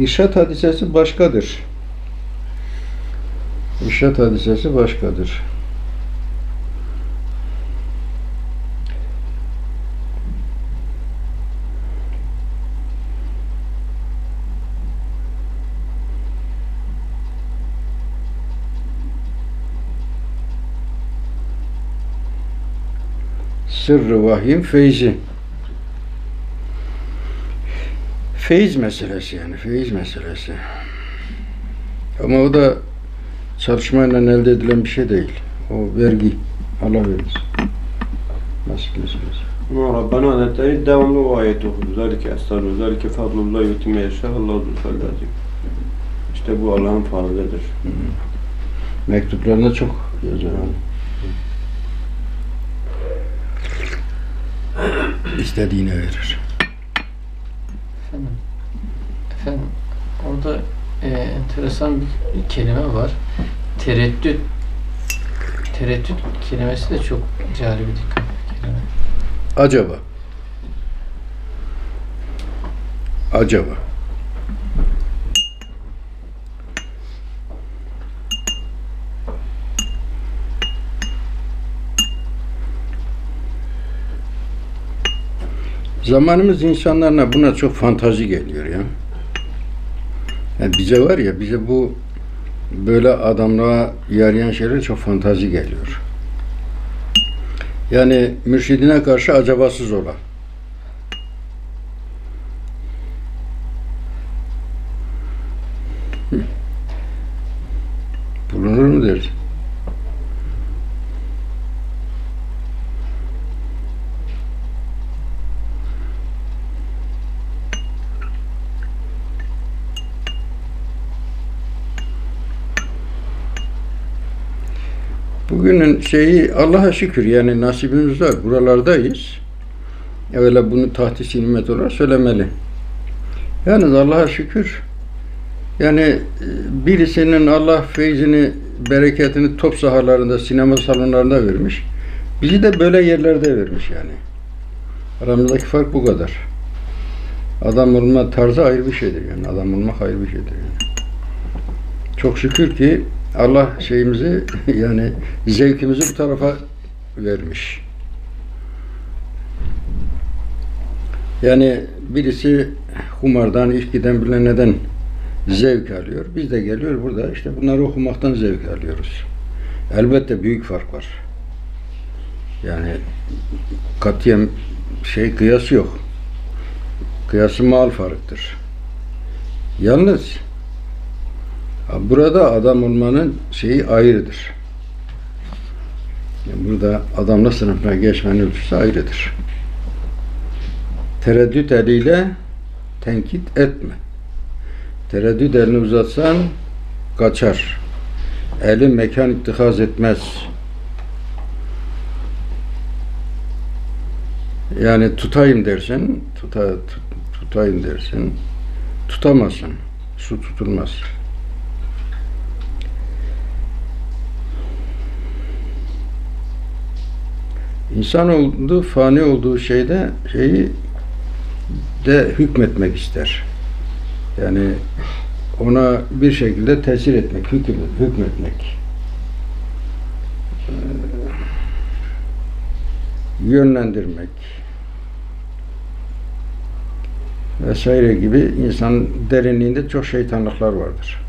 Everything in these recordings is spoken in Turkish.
İrşat hadisesi başkadır. İrşat hadisesi başkadır. Sırrı vahyin feyzi. Feyiz meselesi yani, feyiz meselesi. Ama o da çalışmayla elde edilen bir şey değil. O vergi. Allah verir. Nasıl meselesi. Rabbana Hazretleri devamlı o ayeti okudu. Zalike estağfurullah, zalike fadlullah yutime yaşa, Allahu zülfellazim. İşte bu Allah'ın fazlıdır. Mektuplarında çok yazıyor. hani. İstediğine verir. Efendim, efendim orada e, enteresan bir kelime var. Tereddüt. Tereddüt kelimesi de çok cari bir dikkat kelime. Acaba. Acaba. Zamanımız insanlarına buna çok fantazi geliyor ya. Yani bize var ya, bize bu böyle adamlığa yarayan şeyler çok fantazi geliyor. Yani mürşidine karşı acabasız ola. Hı. Bulunur mu dersin? Bugünün şeyi Allah'a şükür yani nasibimiz var. Buralardayız. Evvela bunu tahtisi nimet olarak söylemeli. Yalnız Allah'a şükür yani e, birisinin Allah feyzini, bereketini top sahalarında, sinema salonlarında vermiş. Bizi de böyle yerlerde vermiş yani. Aramızdaki fark bu kadar. Adam olma tarzı ayrı bir şeydir yani. Adam olmak ayrı bir şeydir yani. Çok şükür ki Allah şeyimizi yani zevkimizi bu tarafa vermiş. Yani birisi kumardan, içkiden bile neden zevk alıyor. Biz de geliyor burada işte bunları okumaktan zevk alıyoruz. Elbette büyük fark var. Yani katiyen şey kıyas yok. Kıyası mal farktır. Yalnız Burada adam olmanın şeyi ayrıdır. Yani burada adamla sınıfına geçmenin ölçüsü ayrıdır. Tereddüt eliyle tenkit etme. Tereddüt elini uzatsan kaçar. Eli mekan ittihaz etmez. Yani tutayım dersen, tuta, tut, tutayım dersin, tutamazsın. Su tutulmaz. İnsan olduğu, fani olduğu şeyde şeyi de hükmetmek ister. Yani ona bir şekilde tesir etmek, hüküm, hükmetmek. Ee, yönlendirmek vesaire gibi insan derinliğinde çok şeytanlıklar vardır.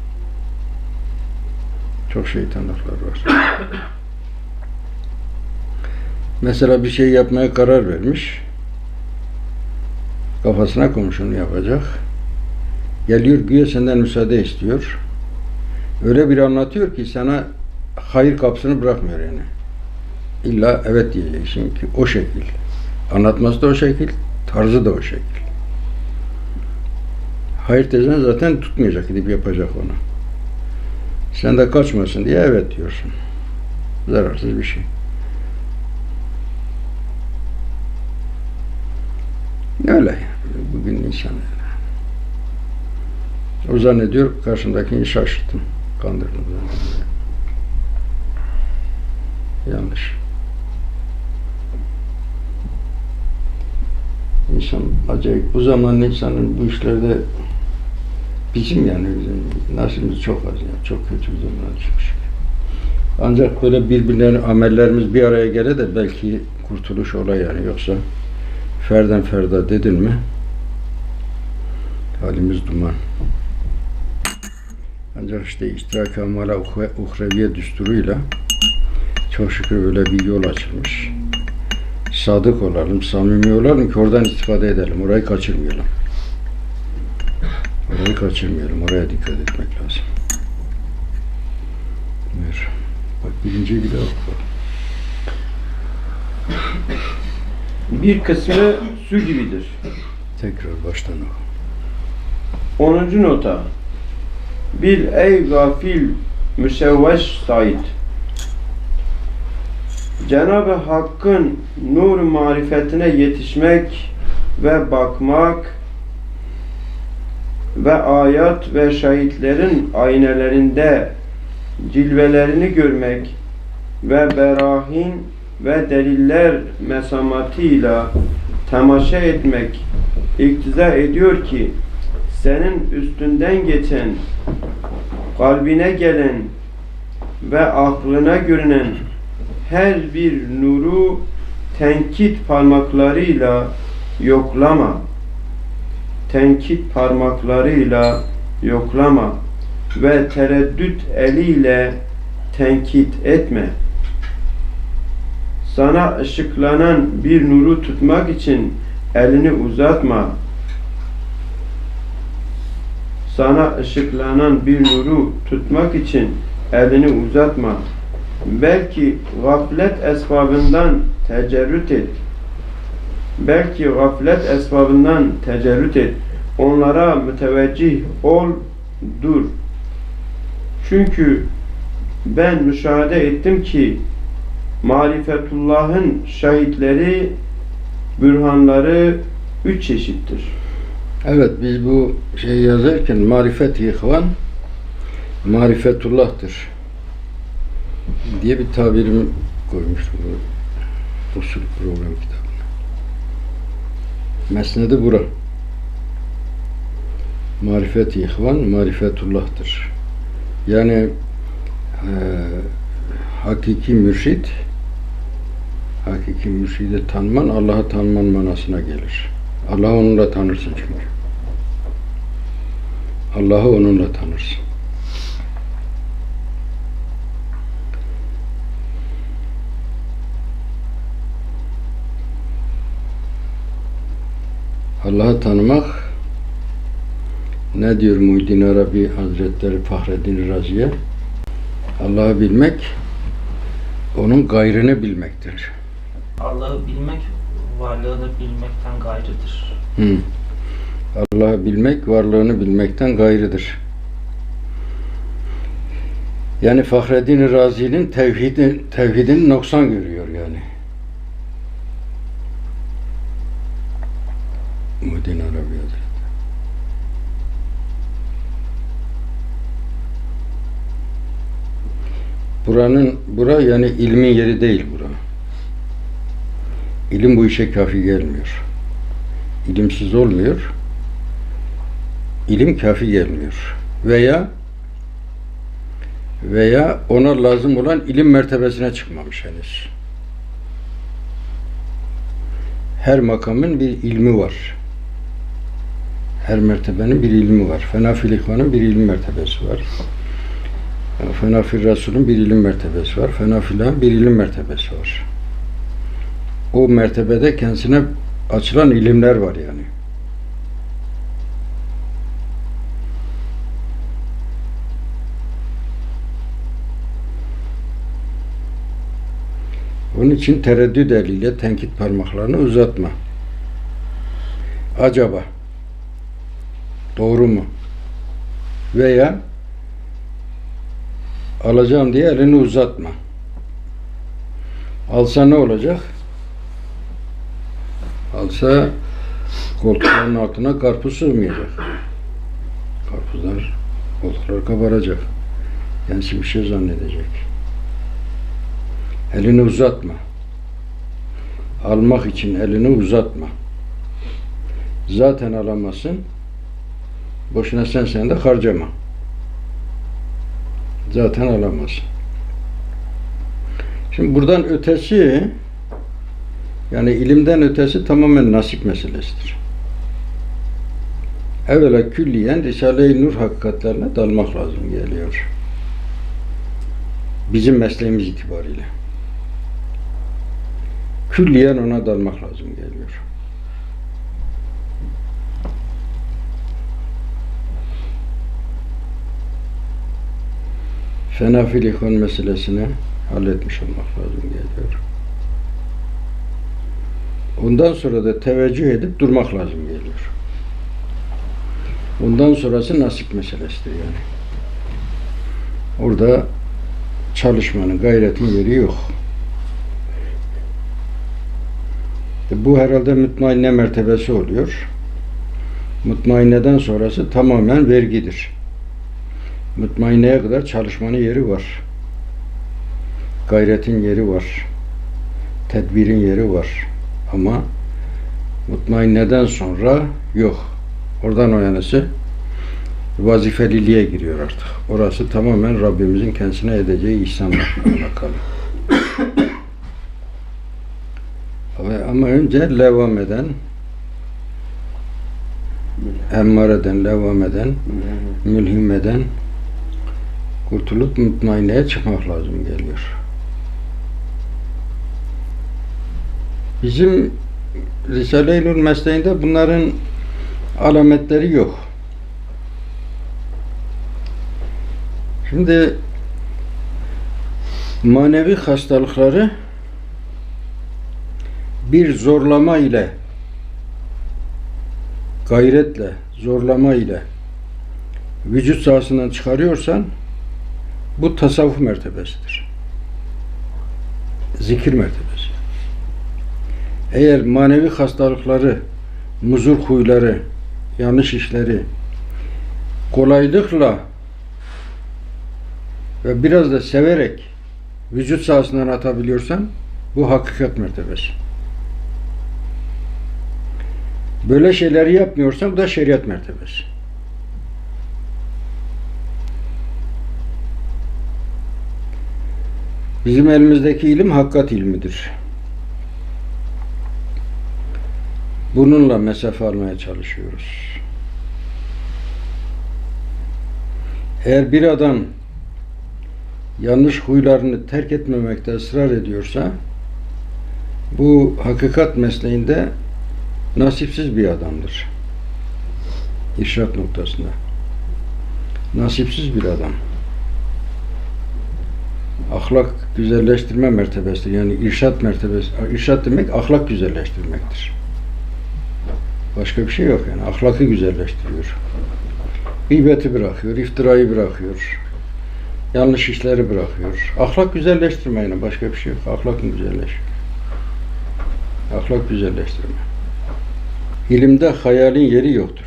Çok şeytanlıklar var. Mesela bir şey yapmaya karar vermiş. Kafasına komşunu yapacak. Geliyor güya senden müsaade istiyor. Öyle bir anlatıyor ki sana hayır kapısını bırakmıyor yani. İlla evet diyeceksin ki o şekil. Anlatması da o şekil, tarzı da o şekil. Hayır desen zaten tutmayacak, gidip yapacak onu. Sen de kaçmasın diye evet diyorsun. Zararsız bir şey. Öyle. Bugün insan. O zannediyor karşımdakini şaşırttım. Kandırdım. Yanlış. İnsan acayip. Bu zaman insanın bu işlerde Bizim yani bizim nasibimiz çok az yani. Çok kötü bir durumdan çıkmış. Ancak böyle birbirlerine amellerimiz bir araya gele de belki kurtuluş ola yani. Yoksa ferden ferda dedin mi halimiz duman. Ancak işte iştirak amala uhreviye düsturuyla çok şükür böyle bir yol açılmış. Sadık olalım, samimi olalım ki oradan istifade edelim. Orayı kaçırmayalım. Orayı kaçırmayalım. Oraya dikkat etmek lazım. Buyur. Bak birinciyi bir daha oku. Bir kısmı su gibidir. Tekrar baştan oku. 10. nota. Bil ey gafil müsevveş Said. Cenab-ı Hakk'ın nur marifetine yetişmek ve bakmak ve ayat ve şahitlerin aynelerinde cilvelerini görmek ve berahin ve deliller mesamatıyla temaşa etmek iktiza ediyor ki senin üstünden geçen kalbine gelen ve aklına görünen her bir nuru tenkit parmaklarıyla yoklama. Tenkit parmaklarıyla yoklama ve tereddüt eliyle tenkit etme. Sana ışıklanan bir nuru tutmak için elini uzatma. Sana ışıklanan bir nuru tutmak için elini uzatma. Belki gaflet esbabından tecerrüt et. Belki gaflet esbabından tecerrüt et. Onlara müteveccih ol, dur. Çünkü ben müşahede ettim ki marifetullah'ın şahitleri, bürhanları üç çeşittir. Evet biz bu şey yazarken marifet-i ihvan marifetullah'tır diye bir tabirim koymuştum bu usul program kitabına. Mesnedi bura. Marifet-i ihvan marifetullah'tır. Yani eee hakiki mürşit hakiki mürşidi tanıman Allah'ı tanıman manasına gelir. Allah'ı onunla tanırsın çünkü. Allah'ı onunla tanırsın. Allah'ı tanımak ne diyor Muhyiddin Arabi Hazretleri Fahreddin Razi'ye? Allah'ı bilmek onun gayrını bilmektir. Allah'ı bilmek, varlığını bilmekten gayrıdır. Hı. Allah'ı bilmek, varlığını bilmekten gayrıdır. Yani Fahreddin Razi'nin tevhidin, tevhidini noksan görüyor yani. Muhyiddin Arabi Hazretleri. Buranın, bura yani ilmin yeri değil bura. İlim bu işe kafi gelmiyor. İlimsiz olmuyor. İlim kafi gelmiyor. Veya veya ona lazım olan ilim mertebesine çıkmamış henüz. Her makamın bir ilmi var. Her mertebenin bir ilmi var. Fenafil İhvan'ın bir ilim mertebesi var. Fenafil Resul'ün bir ilim mertebesi var. Fenafil'in bir ilim mertebesi var. O mertebede kendisine açılan ilimler var yani. Onun için tereddüt eliyle tenkit parmaklarını uzatma. Acaba doğru mu? Veya alacağım diye elini uzatma. Alsa ne olacak? Alsa koltukların altına karpuz sığmayacak. Karpuzlar, koltuklar kabaracak. Kendisi bir şey zannedecek. Elini uzatma. Almak için elini uzatma. Zaten alamazsın. Boşuna sen sen de harcama. Zaten alamazsın. Şimdi buradan ötesi yani ilimden ötesi tamamen nasip meselesidir. Evvela külliyen Risale-i Nur hakikatlerine dalmak lazım geliyor. Bizim mesleğimiz itibariyle. Külliyen ona dalmak lazım geliyor. Fenafil ihvan meselesini halletmiş olmak lazım geliyor. Ondan sonra da teveccüh edip durmak lazım geliyor. Ondan sonrası nasip meselesidir yani. Orada çalışmanın, gayretin yeri yok. E Bu herhalde mutmainne mertebesi oluyor. Mutmainneden sonrası tamamen vergidir. Mutmainneye kadar çalışmanın yeri var. Gayretin yeri var. Tedbirin yeri var. Ama mutmainneden sonra yok. Oradan o yanısı vazifeliliğe giriyor artık. Orası tamamen Rabbimizin kendisine edeceği ihsanla alakalı. Ama önce levam eden, emmareden, levam eden, mülhim eden, kurtulup mutmainneye çıkmak lazım geliyor. Bizim Risale-i Nur mesleğinde bunların alametleri yok. Şimdi manevi hastalıkları bir zorlama ile gayretle, zorlama ile vücut sahasından çıkarıyorsan bu tasavvuf mertebesidir. Zikir mertebesi. Eğer manevi hastalıkları, muzur huyları, yanlış işleri kolaylıkla ve biraz da severek vücut sahasından atabiliyorsan bu hakikat mertebesi. Böyle şeyleri yapmıyorsan bu da şeriat mertebesi. Bizim elimizdeki ilim hakikat ilmidir. Bununla mesafe almaya çalışıyoruz. Eğer bir adam yanlış huylarını terk etmemekte ısrar ediyorsa bu hakikat mesleğinde nasipsiz bir adamdır. İrşat noktasında. Nasipsiz bir adam. Ahlak güzelleştirme mertebesidir. Yani irşat mertebesi. İrşat demek ahlak güzelleştirmektir. Başka bir şey yok yani. Ahlakı güzelleştiriyor. Gıybeti bırakıyor, iftirayı bırakıyor. Yanlış işleri bırakıyor. Ahlak güzelleştirme yine. Başka bir şey yok. Ahlak güzelleşiyor. Ahlak güzelleştirme. İlimde hayalin yeri yoktur.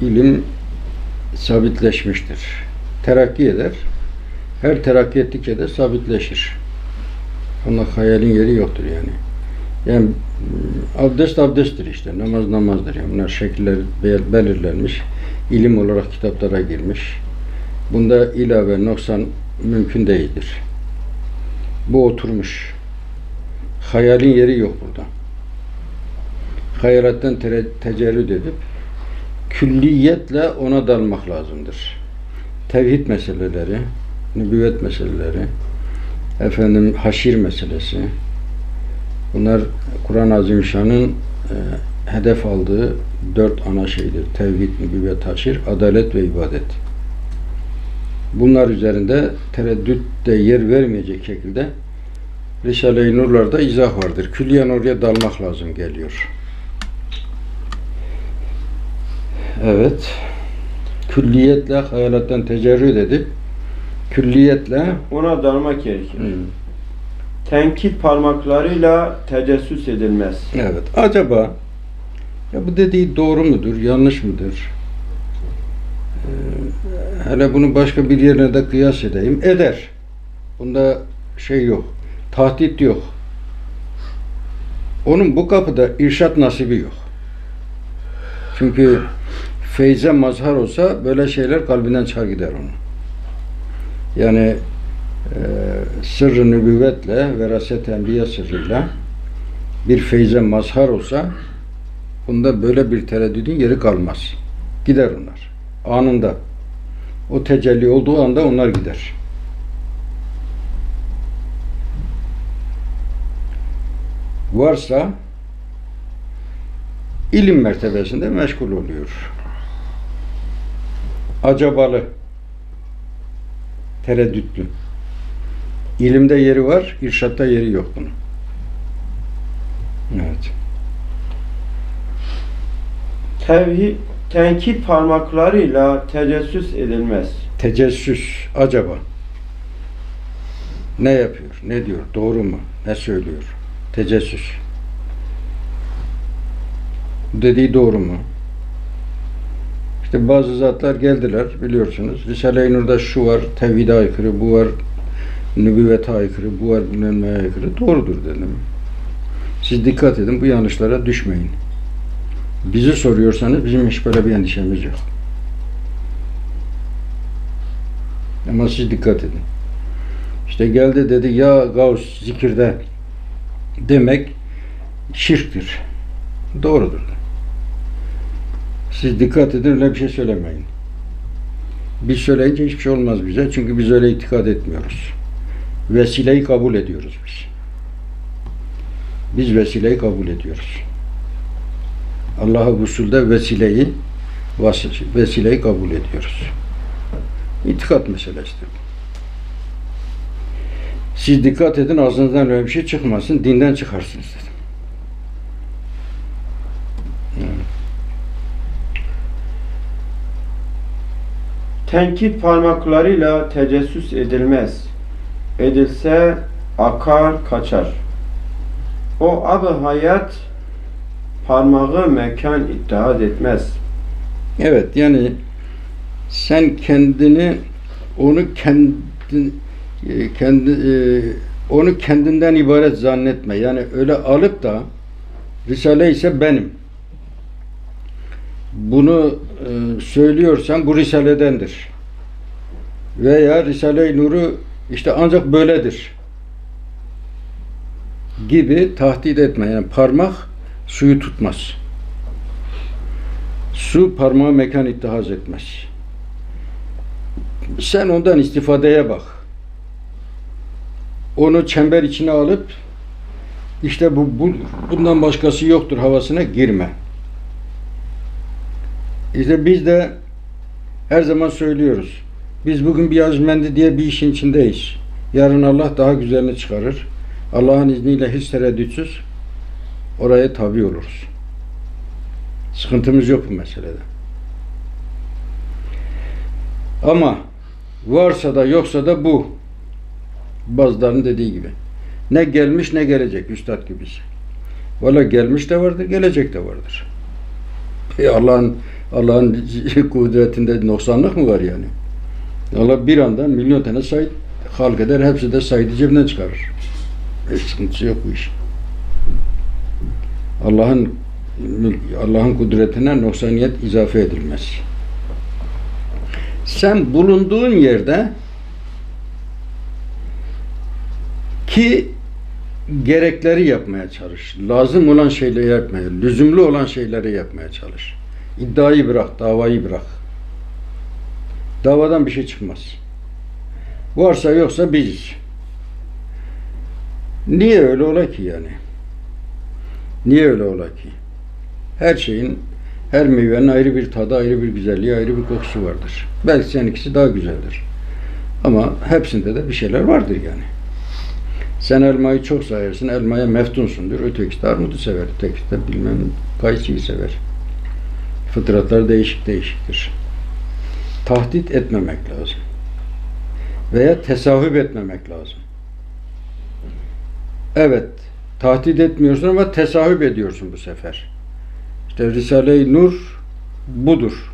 İlim sabitleşmiştir. Terakki eder. Her terakki ettikçe de sabitleşir. Onda hayalin yeri yoktur yani. Yani mm, abdest abdesttir işte. Namaz namazdır. Yani bunlar şekiller bel- belirlenmiş. ilim olarak kitaplara girmiş. Bunda ilave noksan mümkün değildir. Bu oturmuş. Hayalin yeri yok burada. Hayalattan tere- tecerrüt edip külliyetle ona dalmak lazımdır. Tevhid meseleleri, nübüvvet meseleleri, efendim haşir meselesi, bunlar Kur'an-ı Azimüşşan'ın e, hedef aldığı dört ana şeydir. Tevhid, nübüvvet, haşir, adalet ve ibadet. Bunlar üzerinde tereddüt de yer vermeyecek şekilde Risale-i Nur'larda izah vardır. Külliyen oraya dalmak lazım geliyor. Evet. Külliyetle hayalattan tecerrüt edip külliyetle Ona dalmak gerekir. Hı, Tenkit parmaklarıyla tecessüs edilmez. evet. Acaba ya bu dediği doğru mudur, yanlış mıdır? Ee, hele bunu başka bir yerine de kıyas edeyim. Eder. Bunda şey yok. Tahdit yok. Onun bu kapıda irşat nasibi yok. Çünkü feyze mazhar olsa böyle şeyler kalbinden çıkar gider onu. Yani e, sırrı nübüvvetle, veraset enbiya sırrıyla bir feyze mazhar olsa bunda böyle bir tereddüdün yeri kalmaz. Gider onlar. Anında. O tecelli olduğu anda onlar gider. Varsa ilim mertebesinde meşgul oluyor. Acabalı, tereddütlü. İlimde yeri var, irşatta yeri yok bunun. Evet. Tevhid, tenkit parmaklarıyla tecessüs edilmez. Tecessüs, acaba. Ne yapıyor, ne diyor, doğru mu, ne söylüyor? Tecessüs. Dediği doğru mu? İşte bazı zatlar geldiler biliyorsunuz. Risale-i Nur'da şu var, tevhide aykırı, bu var, nübüvvete aykırı, bu var bilmem aykırı. Doğrudur dedim. Siz dikkat edin, bu yanlışlara düşmeyin. Bizi soruyorsanız bizim hiç böyle bir endişemiz yok. Ama siz dikkat edin. İşte geldi dedi ya Gavs zikirde demek şirktir. Doğrudur. Siz dikkat edin öyle bir şey söylemeyin. Biz söyleyince hiçbir şey olmaz bize. Çünkü biz öyle itikad etmiyoruz. Vesileyi kabul ediyoruz biz. Biz vesileyi kabul ediyoruz. Allah'a usulde vesileyi vesileyi kabul ediyoruz. İtikat meselesidir. Siz dikkat edin ağzınızdan öyle bir şey çıkmasın, dinden çıkarsınız dedim. Tenkit parmaklarıyla tecessüs edilmez. Edilse akar kaçar. O adı hayat parmağı mekan iddia etmez. Evet yani sen kendini onu kendi e, kendi e, onu kendinden ibaret zannetme. Yani öyle alıp da Risale ise benim. Bunu e, söylüyorsan bu Risale'dendir. Veya Risale-i Nur'u işte ancak böyledir gibi tahdit etme. Yani parmak suyu tutmaz. Su parmağı mekan ittihaz etmez. Sen ondan istifadeye bak. Onu çember içine alıp işte bu, bu bundan başkası yoktur havasına girme. İşte biz de her zaman söylüyoruz. Biz bugün bir azmendi diye bir işin içindeyiz. Yarın Allah daha güzelini çıkarır. Allah'ın izniyle hiç tereddütsüz oraya tabi oluruz. Sıkıntımız yok bu meselede. Ama varsa da yoksa da bu. Bazılarının dediği gibi. Ne gelmiş ne gelecek üstad gibisi. Valla gelmiş de vardır, gelecek de vardır. E Allah'ın Allah'ın kudretinde noksanlık mı var yani? Allah bir anda milyon tane say halk eder, hepsi de saydı cebinden çıkarır. E, sıkıntısı yok bu iş. Allah'ın Allah'ın kudretine noksaniyet izafe edilmez. Sen bulunduğun yerde ki gerekleri yapmaya çalış. Lazım olan şeyleri yapmaya, lüzumlu olan şeyleri yapmaya çalış. İddiayı bırak, davayı bırak. Davadan bir şey çıkmaz. Varsa yoksa biziz. Niye öyle ola ki yani? Niye öyle ola ki? Her şeyin, her meyvenin ayrı bir tadı, ayrı bir güzelliği, ayrı bir kokusu vardır. Belki seninkisi daha güzeldir. Ama hepsinde de bir şeyler vardır yani. Sen elmayı çok seversin, elmaya meftunsundur. Ötekisi de armudu sever, ötekisi de bilmem kayısıyı sever. Fıtratlar değişik değişiktir. Tahdit etmemek lazım. Veya tesahüp etmemek lazım. Evet, tahdit etmiyorsun ama tesahüp ediyorsun bu sefer. İşte Risale-i Nur budur.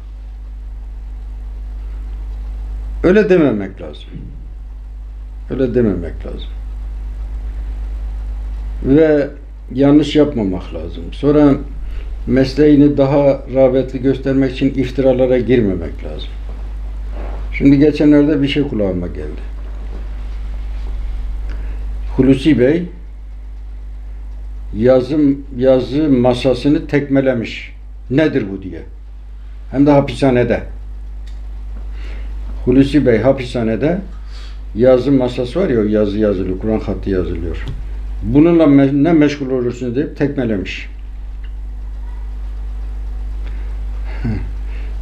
Öyle dememek lazım. Öyle dememek lazım. Ve yanlış yapmamak lazım. Sonra mesleğini daha rağbetli göstermek için iftiralara girmemek lazım. Şimdi geçenlerde bir şey kulağıma geldi. Hulusi Bey yazım yazı masasını tekmelemiş. Nedir bu diye. Hem de hapishanede. Hulusi Bey hapishanede yazı masası var ya yazı yazılıyor, Kur'an hattı yazılıyor. Bununla me- ne meşgul olursunuz deyip tekmelemiş.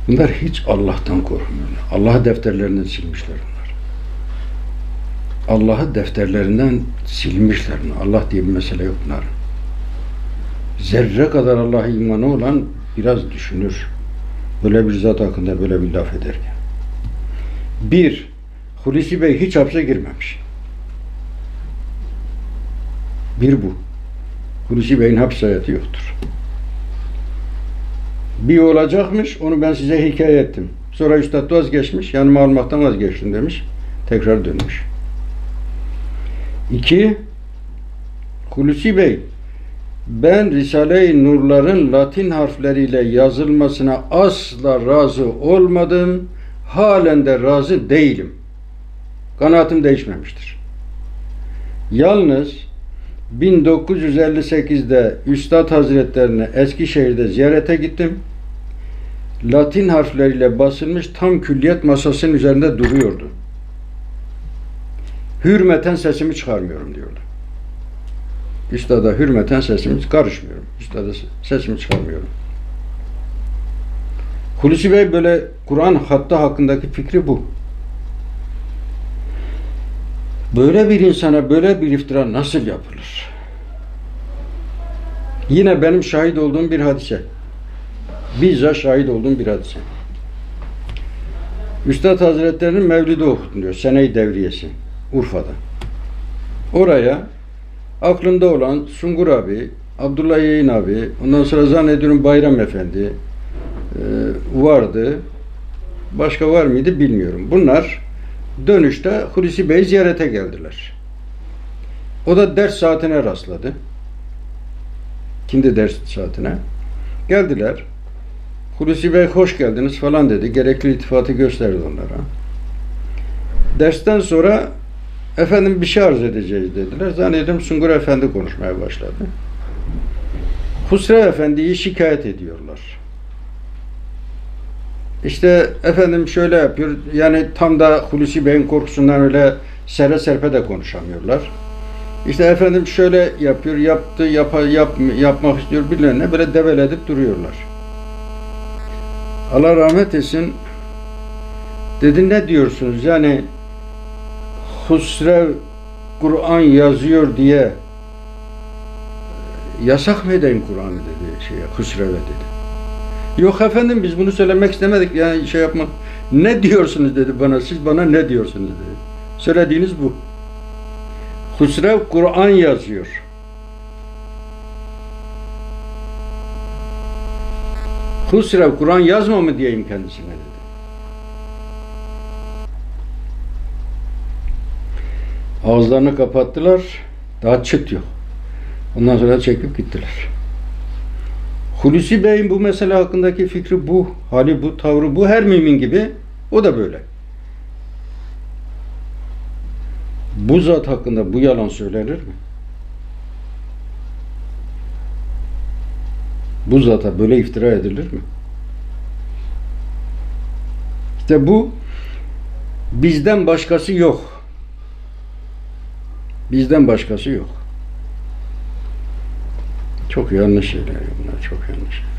Bunlar hiç Allah'tan korkmuyorlar. Allah'ı defterlerinden silmişler bunlar. Allah'ı defterlerinden silmişler. bunlar. Allah diye bir mesele yok bunların. Zerre kadar Allah'a imanı olan biraz düşünür. Böyle bir zat hakkında böyle bir laf ederken. Bir, Hulusi Bey hiç hapse girmemiş. Bir bu. Hulusi Bey'in hapis hayatı yoktur. Bir olacakmış, onu ben size hikaye ettim. Sonra üstad vazgeçmiş, yanıma almaktan vazgeçtim demiş. Tekrar dönmüş. İki, Hulusi Bey, ben Risale-i Nurların Latin harfleriyle yazılmasına asla razı olmadım. Halen de razı değilim. Kanaatim değişmemiştir. Yalnız 1958'de Üstad Hazretlerine Eskişehir'de ziyarete gittim. Latin harfleriyle basılmış tam külliyet masasının üzerinde duruyordu. Hürmeten sesimi çıkarmıyorum diyordu. Üstada hürmeten sesimi karışmıyorum. Üstada sesimi çıkarmıyorum. Hulusi Bey böyle Kur'an hattı hakkındaki fikri bu. Böyle bir insana böyle bir iftira nasıl yapılır? Yine benim şahit olduğum bir hadise. Bizzat şahit olduğum bir hadise. Üstad Hazretleri'nin mevlidi okutuluyor. Sene-i devriyesi. Urfa'da. Oraya aklımda olan Sungur abi, Abdullah Yayın abi, ondan sonra zannediyorum Bayram Efendi e, vardı. Başka var mıydı bilmiyorum. Bunlar dönüşte Hulusi Bey ziyarete geldiler. O da ders saatine rastladı. Kindi ders saatine. Geldiler. Hulusi Bey hoş geldiniz falan dedi. Gerekli iltifatı gösterdi onlara. Dersten sonra efendim bir şey arz edeceğiz dediler. Zannediyorum Sungur Efendi konuşmaya başladı. Husrev Efendi'yi şikayet ediyorlar. İşte efendim şöyle yapıyor. Yani tam da Hulusi Bey'in korkusundan öyle sere serpe de konuşamıyorlar. İşte efendim şöyle yapıyor, yaptı, yapa, yap, yapmak istiyor birilerine böyle develedip duruyorlar. Allah rahmet etsin. Dedi ne diyorsunuz? Yani Husrev Kur'an yazıyor diye yasak mı edeyim Kur'an'ı dedi şeye, Husrev'e dedi. Yok efendim biz bunu söylemek istemedik yani şey yapmak. Ne diyorsunuz dedi bana. Siz bana ne diyorsunuz dedi. Söylediğiniz bu. Husrev Kur'an yazıyor. Husrev Kur'an yazma mı diyeyim kendisine dedi. Ağızlarını kapattılar. Daha çıt yok. Ondan sonra çekip gittiler. Hulusi Bey'in bu mesele hakkındaki fikri bu, hali bu, tavrı bu. Her mümin gibi o da böyle. Bu zat hakkında bu yalan söylenir mi? Bu zata böyle iftira edilir mi? İşte bu bizden başkası yok. Bizden başkası yok. Çok yanlış şeyler bunlar, çok yanlış şeyler.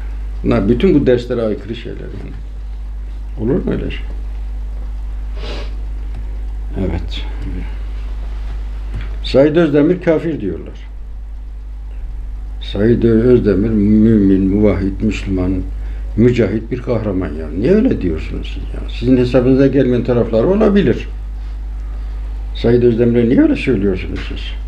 Bunlar bütün bu derslere aykırı şeyler yani. Olur mu öyle şey? Evet. Said Özdemir kafir diyorlar. Said Özdemir mümin, muvahhid, Müslüman, mücahit bir kahraman ya. Niye öyle diyorsunuz siz ya? Sizin hesabınıza gelmeyen tarafları olabilir. Said Özdemir'e niye öyle söylüyorsunuz siz?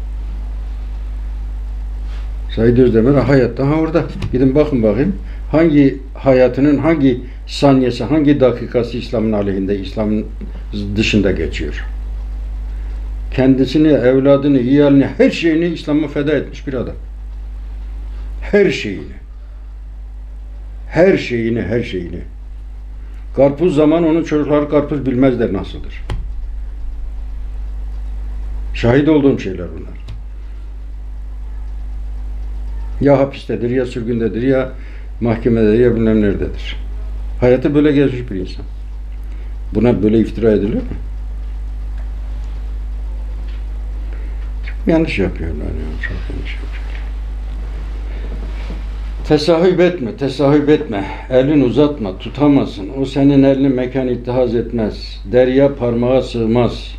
Said Özdemir hayatta ha orada. Gidin bakın bakayım. Hangi hayatının hangi saniyesi, hangi dakikası İslam'ın aleyhinde, İslam'ın dışında geçiyor? Kendisini, evladını, iyalini, her şeyini İslam'a feda etmiş bir adam. Her şeyini. Her şeyini, her şeyini. Karpuz zaman onun çocukları karpuz bilmezler nasıldır. Şahit olduğum şeyler bunlar. Ya hapistedir, ya sürgündedir, ya mahkemededir, ya bilmem nerededir. Hayatı böyle gezmiş bir insan. Buna böyle iftira edilir mi? Yanlış yapıyorlar ya, çok yanlış yapıyorlar. Tesahüp etme, tesahüp etme. Elini uzatma, tutamazsın. O senin elini mekan ittihaz etmez. Derya parmağa sığmaz.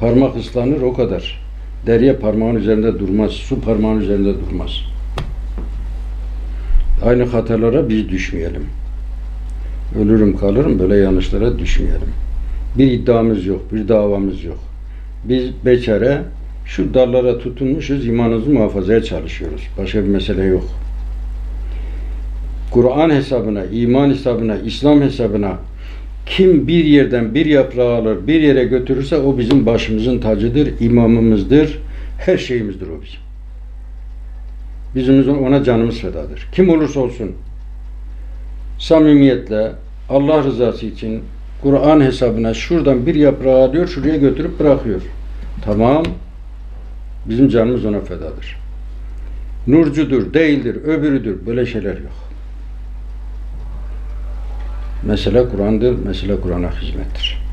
Parmak ıslanır o kadar. Derya parmağın üzerinde durmaz. Su parmağın üzerinde durmaz. Aynı hatalara biz düşmeyelim. Ölürüm kalırım böyle yanlışlara düşmeyelim. Bir iddiamız yok, bir davamız yok. Biz beçare şu dallara tutunmuşuz, imanımızı muhafazaya çalışıyoruz. Başka bir mesele yok. Kur'an hesabına, iman hesabına, İslam hesabına kim bir yerden bir yaprağı alır, bir yere götürürse o bizim başımızın tacıdır, imamımızdır, her şeyimizdir o bizim. Bizim ona canımız fedadır. Kim olursa olsun samimiyetle Allah rızası için Kur'an hesabına şuradan bir yaprağı alıyor, şuraya götürüp bırakıyor. Tamam. Bizim canımız ona fedadır. Nurcudur, değildir, öbürüdür. Böyle şeyler yok. Mesele Kur'an'dır, mesele Kur'an'a hizmettir.